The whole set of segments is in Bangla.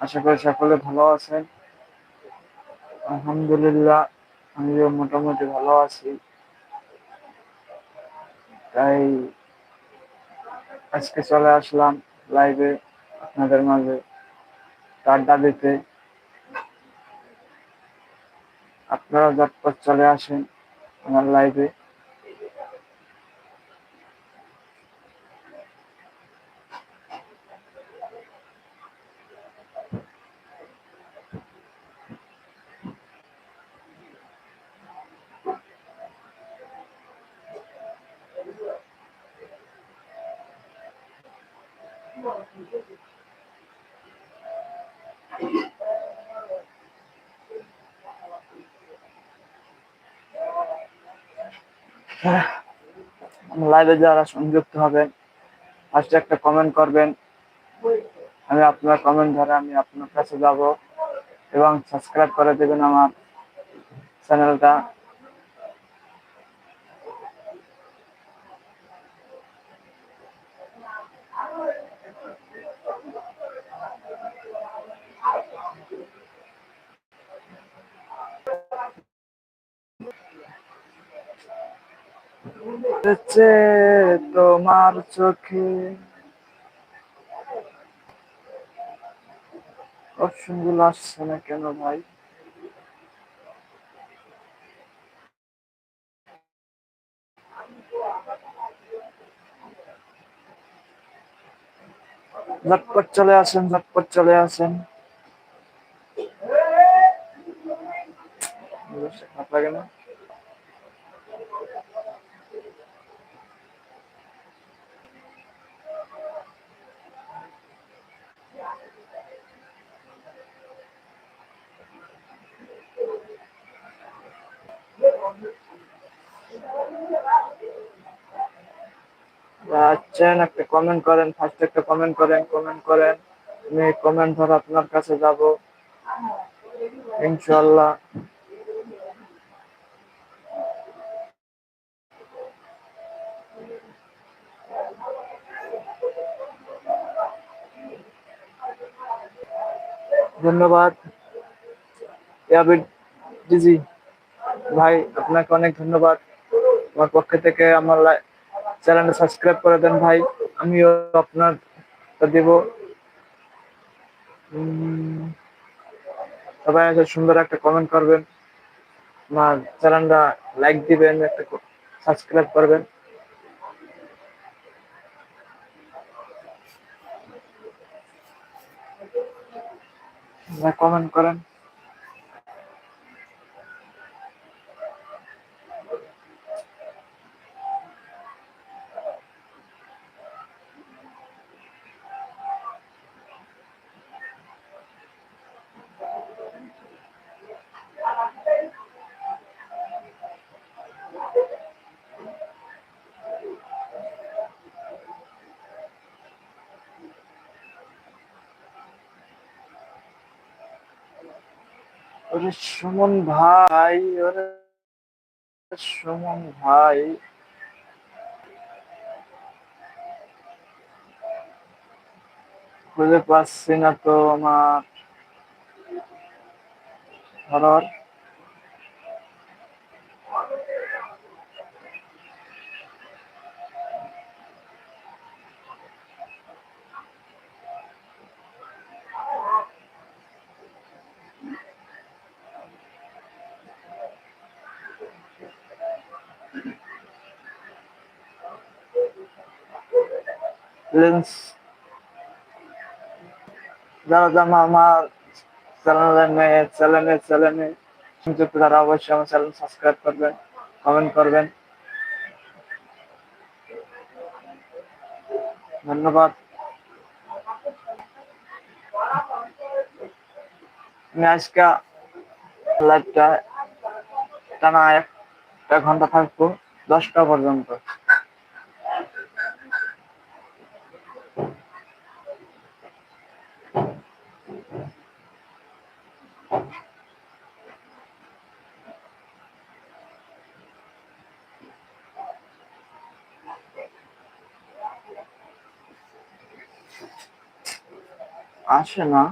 আশা করি সকলে ভালো আছেন। আলহামদুলিল্লাহ, আমিও মোটামুটি ভালো আছি। তাই আজকে চলে আসলাম লাইভে আপনাদের মাঝে আড্ডা দিতে। আপনারা ঝটপট চলে আসেন আমার লাইভে লাইভে যারা সংযুক্ত হবেন ফার্স্টে একটা কমেন্ট করবেন। আমি আপনার কমেন্ট ধরে আমি আপনার কাছে যাব এবং সাবস্ক্রাইব করে দেবেন আমার চ্যানেলটা হচ্ছে তোমার চোখে। অপশনগুলো আসছে না কেন ভাই? ঝটপট চলে আসেন, ঝটপট চলে আসেন। খারাপ লাগে না। আচ্ছা একটা কমেন্ট করেন ফার্স্ট একটা কমেন্ট করেন কমেন্ট করেন। আমি কমেন্ট ধর আপনার কাছে যাব। ইনশাল্লাহ ধন্যবাদ। ডিজি ভাই, আপনাকে অনেক ধন্যবাদ। আমার পক্ষ থেকে আমার চ্যানেলটা সাবস্ক্রাইব করে দেন ভাই। আমিও আপনার দেব। সবাই আছে সুন্দর একটা কমেন্ট করবেন। আমার চ্যানেলটা লাইক দিবেন, একটা সাবস্ক্রাইব করবেন। কমেন্ট করেন। ওরে সুমন ভাই ওরে সুমন ভাই। খুঁজে পাচ্ছি না তো আমার। ধরার লেন্স যারা যারা আমার চ্যানেলে চ্যানেলে চ্যানেলে সংযুক্ত তারা অবশ্যই আমার চ্যানেল সাবস্ক্রাইব করবেন কমেন্ট করবেন। ধন্যবাদ। আমি আজকে লাইভটা টানা একটা ঘণ্টা থাকব, দশটা পর্যন্ত। আসে না?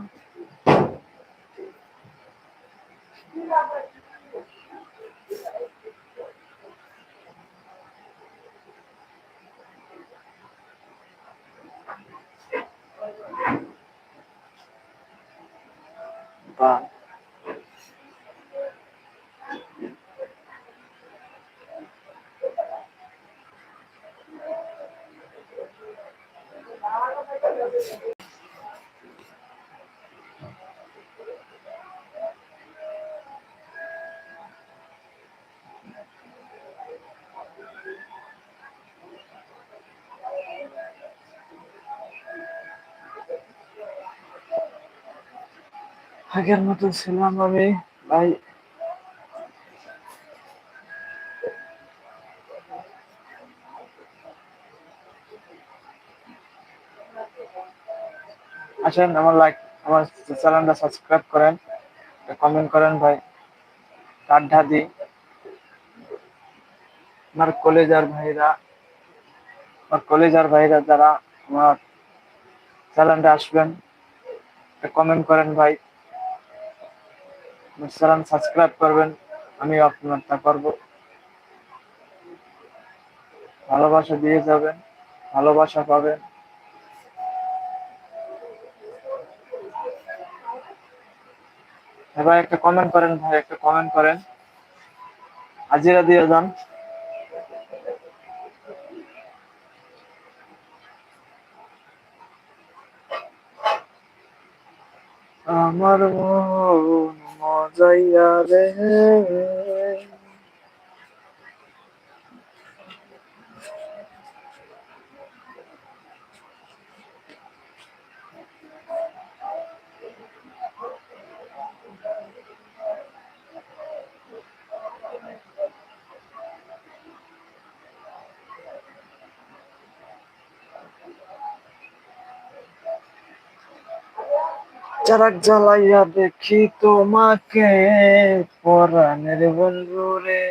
আগের মতো ছিলাম আমি, ভাই। আসেন, আমার লাইক আমার চ্যানেলটা সাবস্ক্রাইব করেন কমেন্ট করেন ভাই আড্ডা দিই। আমার কলেজ কলেজার ভাইরা, আমার কলেজ কলেজার ভাইরা যারা আমার চ্যানেলটা আসবেন কমেন্ট করেন ভাই। চ্যানেল সাবস্ক্রাইব করবেন আমি আপনারটা করব। ভালোবাসা দিয়ে যাবেন, ভালোবাসা পাবেন। ভাই একটা কমেন্ট করেন ভাই, একটা কমেন্ট করেন। হাজিরা দিয়ে যান। আমার মন মজাইয়া রে। চারাক জ্বালাইয়া দেখি তোমাকে, পরাণের বন্ধু রে।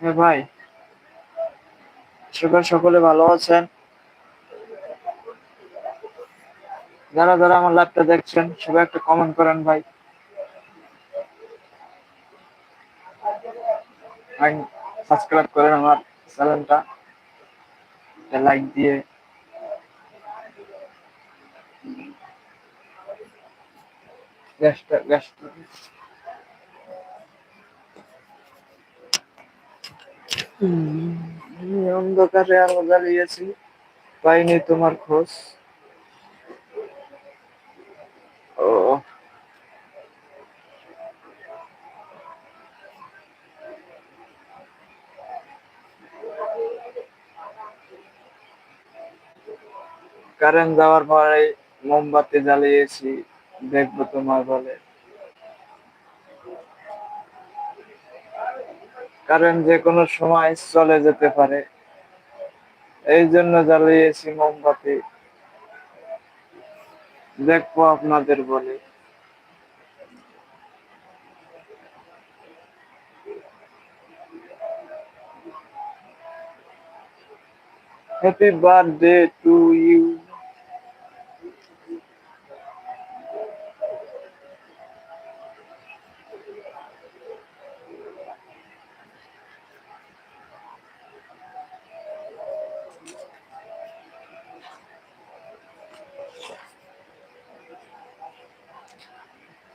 হ্যাঁ ভাই সকাল সকলে ভালো আছেন? যারা যারা আমার লাইভটা দেখছেন, সবাই একটা কমেন্ট করেন ভাই। সাবস্ক্রাইব করেন আমার চ্যানেলটা। লাইক দিয়ে। গ্যাসটা গ্যাসটা অন্ধকারে আলো জ্বালিয়েছি। পাইনি তোমার খোঁজ ও কারেন্ট যাওয়ার পরে মোমবাতি জ্বালিয়েছি, দেখব তোমার বলে। কারেন্ট যে কোনো সময় চলে যেতে পারে। এই জন্য জ্বালিয়েছি মোমবাতি। দেখব আপনাদের বলে। হ্যাপি বার্থডে টু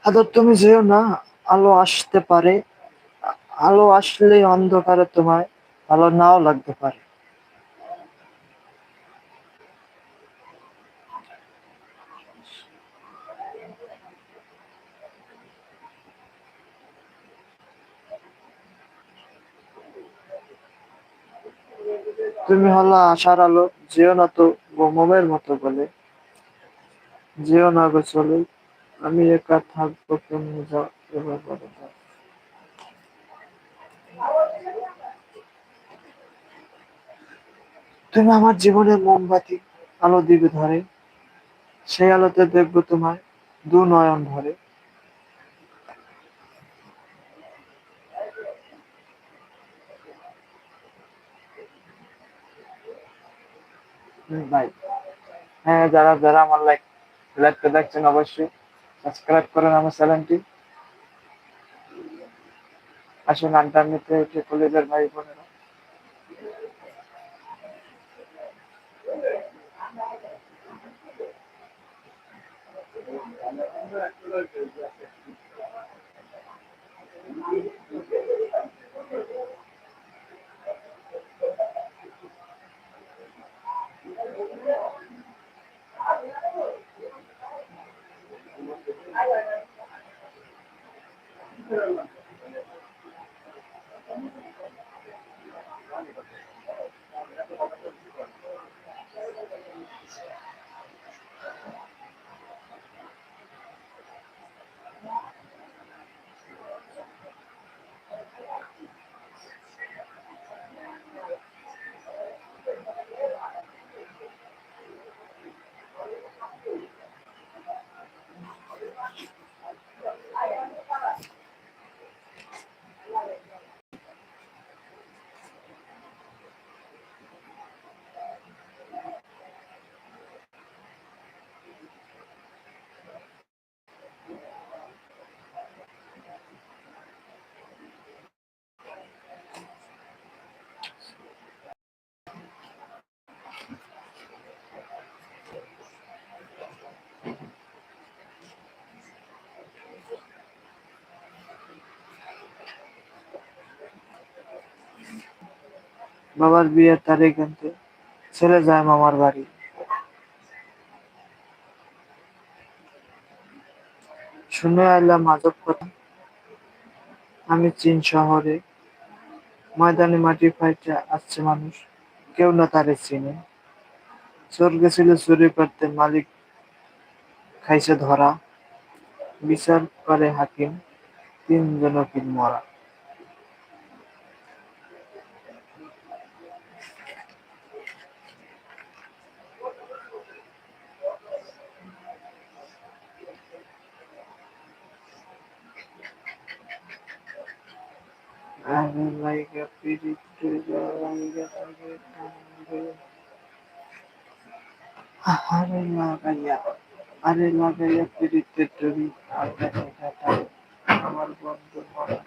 আদর তুমি যেও না, আলো আসতে পারে। আলো আসলে অন্ধকারে তোমায় ভালো নাও লাগতে পারে। তুমি হলো আশার আলো, যেও না তো মোমের মতো বলে। যেও না গো চলে। আমি একা থাকব তুমি যাও, এবার। তুমি আমার জীবনের মোমবাতি আলো দিবে ধরে, সেই আলোতে দেখব তোমার দু নয়ন ভরে ভাই হ্যাঁ যারা যারা আমার লাইক লাইভটা দেখছেন অবশ্যই। সাবস্ক্রাইব করেন আমার চ্যানেলটি আসুন আড্ডা নিতে উঠে কলেজের ভাই বোনেরা বাবার বিয়ের তারিখ আনতে ছেলে যায় মামার বাড়ি। শুনে এলাম আজব কথা। আমি চীন শহরে ময়দানে মাটি ফাইটে আসছে মানুষ। কেউ না তারে চিনে। চোর গেছিল চুরি করতে, মালিক খাইছে ধরা। বিচার করে হাকিম তিনজন মরা। আরে লাইগা পিরিতে লাইগা তাগে টানবে। আরে লাগাইয়া আরে লাগাইয়া পিরিতে ডরি আগে কাটা আমার বন্ধু মনে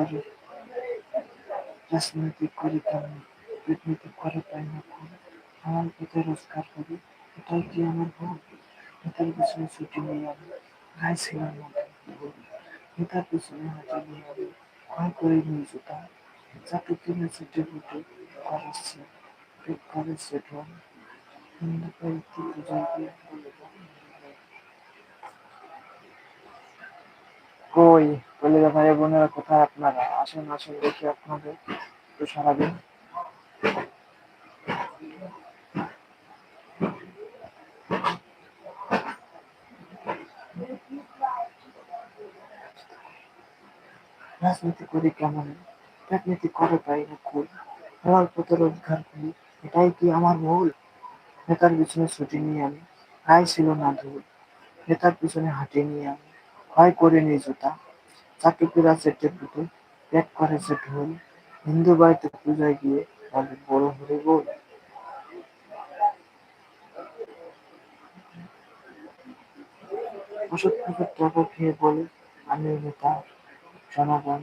যাবে জানা। রাজনীতি করে রাজনীতি করে কেন রাজনীতি করে তাই না কোন আমার পথে রোজগার করি এটাই কি আমার ভুল এটার পিছনে ছুটি নেই আমি গাইছিলাম না ভুল এটার পিছনে হাঁটে নিয়ে আমি ভয় করে নিয়ে যেতাম যাতে কিনে ছুটে ফুটে করেছে পেট করেছে ঢোল হিন্দু কয়েকটি পূজায় গিয়ে বলে দাও। কই কলিজা ভাই বোনেরা, কোথায় আপনারা? আসুন আসুন, দেখি আপনাদের একটু সারাদিন। রাজনীতি করি কেমন? রাজনীতি করে তাই না খুল হালাল পথে রোজগার করি, এটাই কি আমার ভুল নেতার পিছনে ছুটি নিয়ে আমি গায়ে ছিল না ধুল। নেতার পিছনে হাঁটি নিয়ে আমি, ভয় করে নিয়ে জুতা। পেরা সেটে ফুটে পেট করেছে ঢোল। হিন্দু বাড়িতে পূজায় গিয়ে বলে, বড় হরে বল। ওষুধ থেকে টাকা খেয়ে বলে, আমি নেতা জনগণ।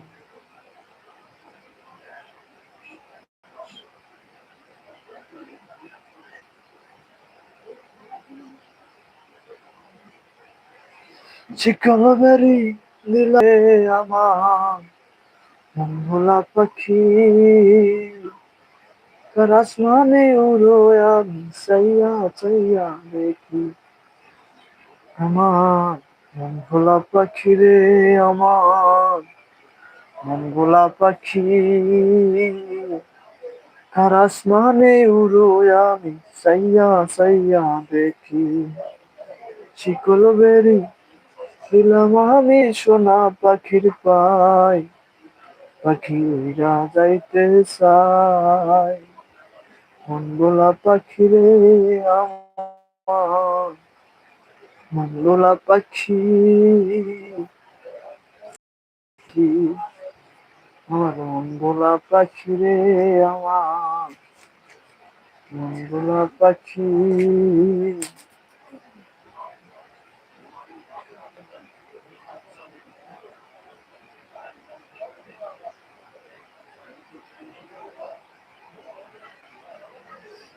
দিলে আমার ভোলা পাখি। কার আসমানে উড়ো আমি সাইয়া চাইয়া দেখি। আমার মন ভোলা পাখি রে আমার মন ভোলা পাখি। কার আসমানে উড়ো আমি সাইয়া সাইয়া দেখি। শিকল বেরি দিলাম আমি সোনা পাখির পাই পাখি উইরা যাইতে চাই মন গোলা পাখি রে মন গোলা পাখি আমার মঙ্গলা পাখি রে আমার মঙ্গলা পাখি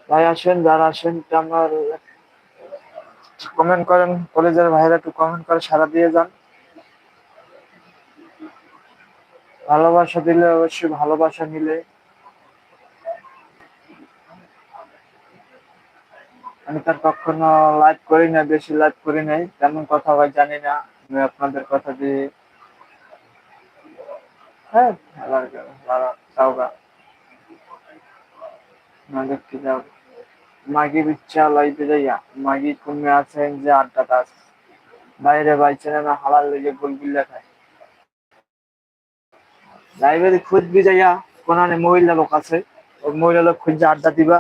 ভাই আসেন, যারা আসেন আমার কমেন্ট করেন, কলেজের ভাইরা একটু কমেন্ট করে সারা দিয়ে যান। ভালোবাসা দিলে অবশ্যই ভালোবাসা নিলে আমি তার কখনো লাইভ করি না বেশি লাইভ করি নাই, তেমন কথা হয় জানি না, আমি আপনাদের কথা দিয়ে হ্যাঁ যাওগা না দেখতে যাও। মাগি বিচ্ছা লাইতে যাইয়া মাগি কমে আছেন যে আড্ডাটা আছে বাইরে বাইছে না হালাল লেগে গোলগুল্লা খায়। লাইব্রেরি খুঁজবি যাইয়া কোনানে মহিলা লোক আছে, ওই মহিলা লোক খুঁজে আড্ডা দিবা।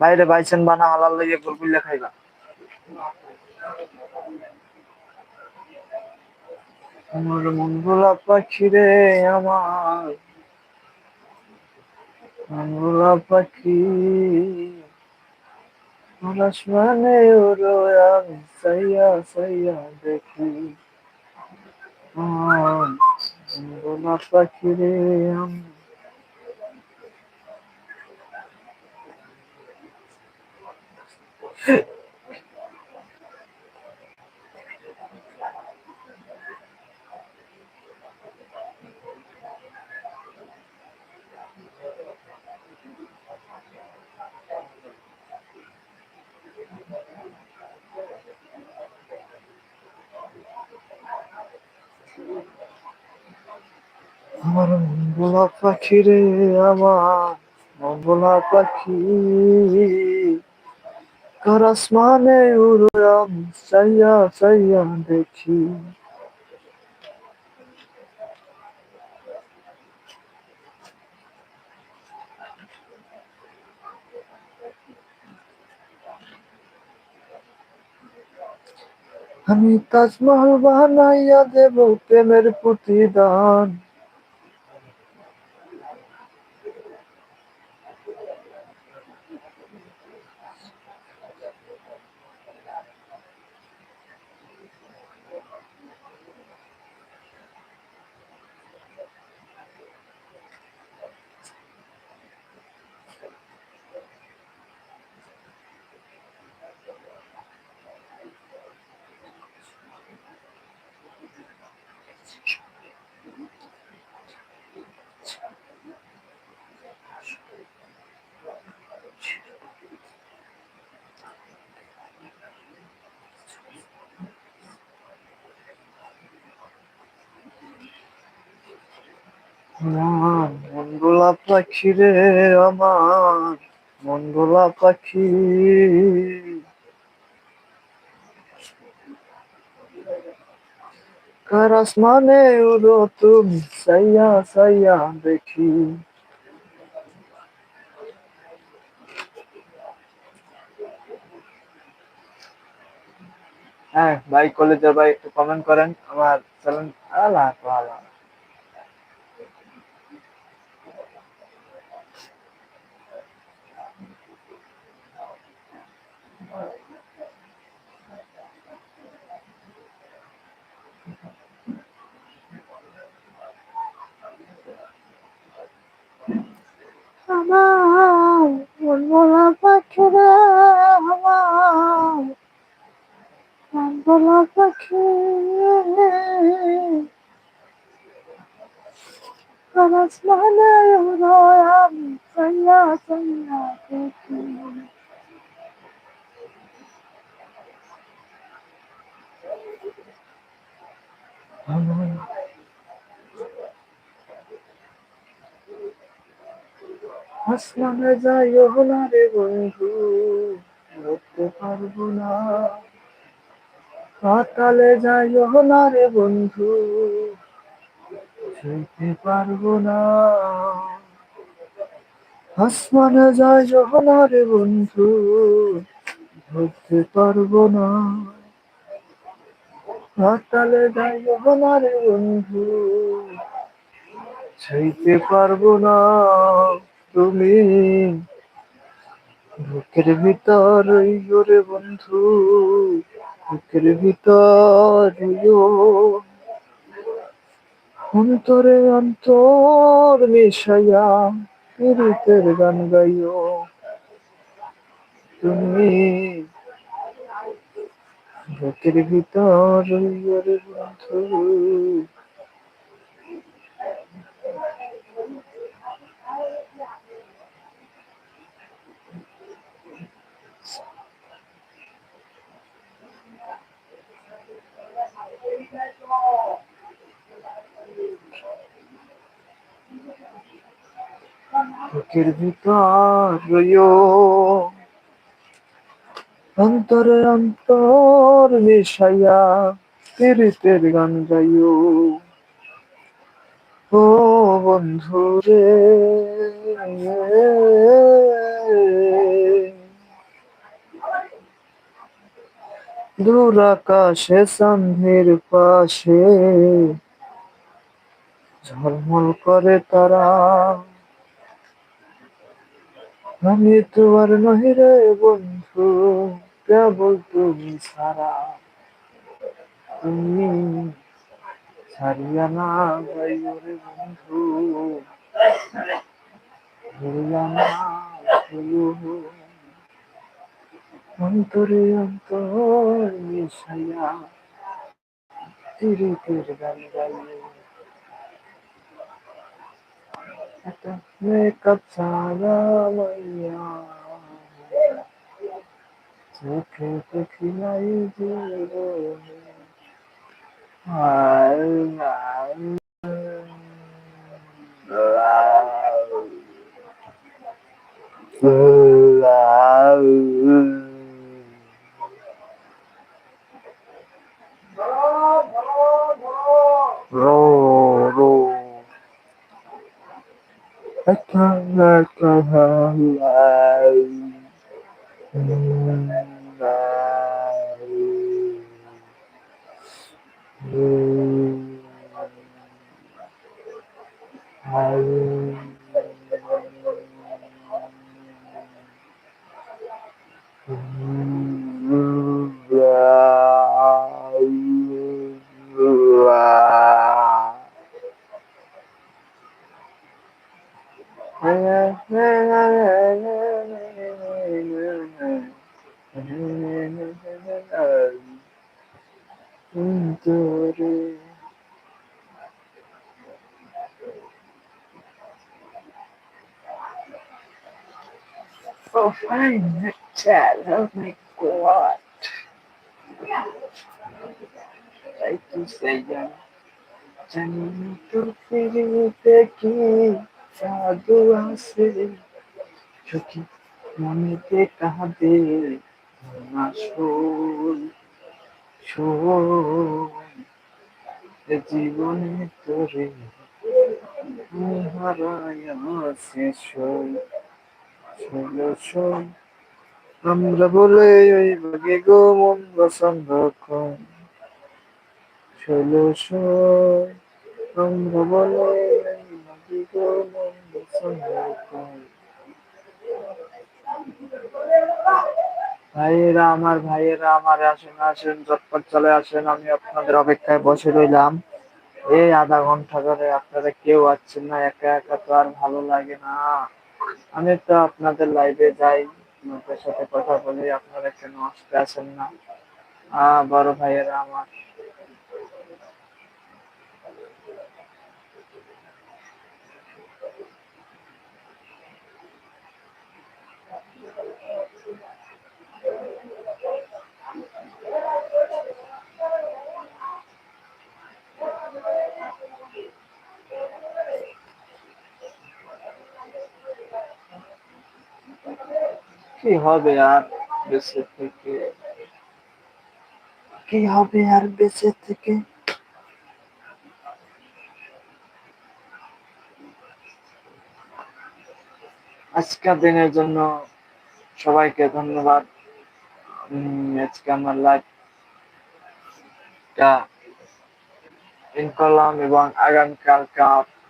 বাইরে বাইছেন বানা হালাল লেগে গোলগুল্লা খাইবা। আমার মঙ্গলা পাখি রে আমার। মঙ্গলা পাখি। আসমানে ওরো আমি সাইয়া সাইয়া দেখি মঙ্গলা পাখি রে আমি আমার মঙ্গলা পাখি রে আমার মঙ্গলা পাখি। কার আসমানে উড়াম সাইয়া সাইয়া দেখি। আমি তাজমহল বানাইয়া দেব প্রেমের প্রতিদান। আমার মঙ্গলা পাখি রে আমার মঙ্গলা পাখি। কার আসমানে উড়ো তুমি? সাইয়া সাইয়া দেখি। হ্যাঁ ভাই, কলেজের ভাই, একটু কমেন্ট করেন। আমার চ্যানেল আলা আলা আমার মনমোলা পাখি রে আমার মনমোলা পাখি আসমানে উড়ায় আমি সাইয়া সাইয়া দেখি। আসমানে যাইও না রে বন্ধু ধরতে পারব না। পাতালে যাইও না রে বন্ধু, যেতে পারব না। আসমানে যাইও না রে বন্ধু, ধরতে পারব না। পাতালে যাইও না রে বন্ধু। চাইতে পারব না তুমি। বুকের ভিতর রে বন্ধু, বুকের ভিতর অন্তরে অন্তর মিশাইয়া পীড়িতের গান গাইও। তুমি বুকের ভিতর বন্ধু। বুকের ভিতর রইও অন্তরে অন্তর মিশাইয়া পীড়িতের গান গাইও। ও বন্ধু রে দূর আকাশে সন্ধ্যের পাশে ঝলমল করে তারা। আমি তোমার নহি রে বন্ধু। কেবল তুমি ছাড়া তুমি ছাড়িয়া না যাইও রে বন্ধু। ভুলিয়া না ভুলু অন্তরে অন্তর মিশাইয়া তিরিতের গান গাইও। একটা মেকআপ ছাড়া মাইয়া চোখে দেখিলাই জীবনে আর রো রো একটা একটা হালাই অন্তরে Oh, fine, chat. Oh my god. Like you say, young. জানি তোর ফিরিতে কি জাদু আছে চোখে মনেতে কাঁদে না শোল শোল জীবনে তোরে শোল শোল আমরা বলে ওই বাগে গো মন আমরা বলে ভাইয়েরা, আমার ভাইয়েরা, আমার আসেন আসেন চটপট চলে আসেন। আমি আপনাদের অপেক্ষায় বসে রইলাম। এই আধা ঘণ্টা ধরে আপনারা কেউ আসছেন না, একা একা তো আর ভালো লাগে না। আমি তো আপনাদের লাইভে যাই, আপনাদের সাথে কথা বলি, আপনারা কেন আসতে আসেন না? বড় ভাইয়েরা আমার। কি হবে আর বেঁচে থেকে? কি হবে আর বেঁচে থেকে? আজকের দিনের জন্য সবাইকে ধন্যবাদ। আজকে আমার লাইভটা ইন করলাম এবং আগামীকালকা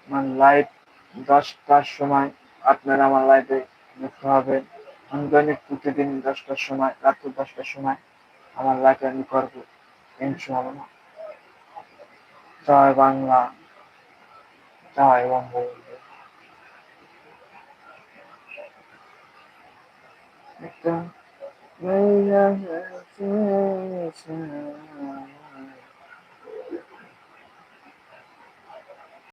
আমার লাইভ দশটার সময় আপনারা আমার লাইভে দেখতে হবে আমি দৈনিক প্রতিদিন দশটার সময়, রাত্র দশটার সময় আমার লাইভে আমি করব ইনশাআল্লাহ জয় বাংলা, জয় বঙ্গবন্ধু। একটা